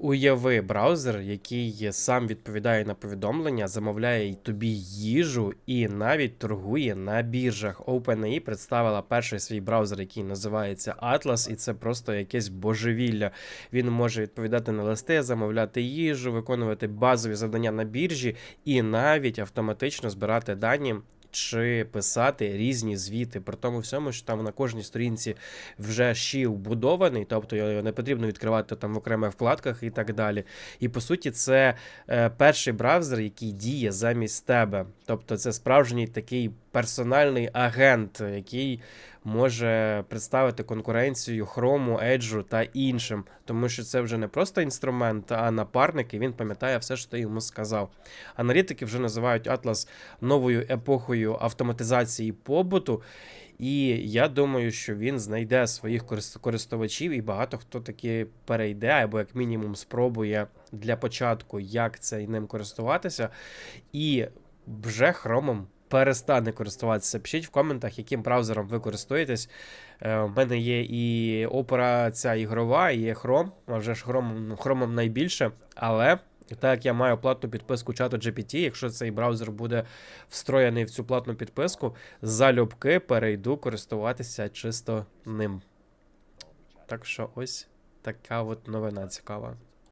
Уяви браузер, який сам відповідає на повідомлення, замовляє тобі їжу і навіть торгує на біржах. OpenAI представила перший свій браузер, який називається Atlas, і це просто якесь божевілля. Він може відповідати на листи, замовляти їжу, виконувати базові завдання на біржі і навіть автоматично збирати дані. Чи писати різні звіти, при тому всьому, що там на кожній сторінці вже ще вбудований, тобто його не потрібно відкривати там в окремих вкладках і так далі. І по суті, це е, перший браузер, який діє замість тебе. Тобто, це справжній такий персональний агент, який може представити конкуренцію Chrome, Edge та іншим, тому що це вже не просто інструмент, а напарник, і він пам'ятає все, що ти йому сказав. Аналітики вже називають Atlas новою епохою автоматизації побуту. І я думаю, що він знайде своїх користувачів, і багато хто таки перейде, або як мінімум спробує для початку, як це ним користуватися, і вже хромом перестане користуватися. Пишіть в коментах, яким браузером ви користуєтесь. Е, У мене є і Opera ця ігрова, і є Chrome, а вже ж Chrome, Chrome найбільше, але. Так як я маю платну підписку чату GPT, якщо цей браузер буде встроєний в цю платну підписку, залюбки перейду користуватися чисто ним. Так що ось така от новина цікава.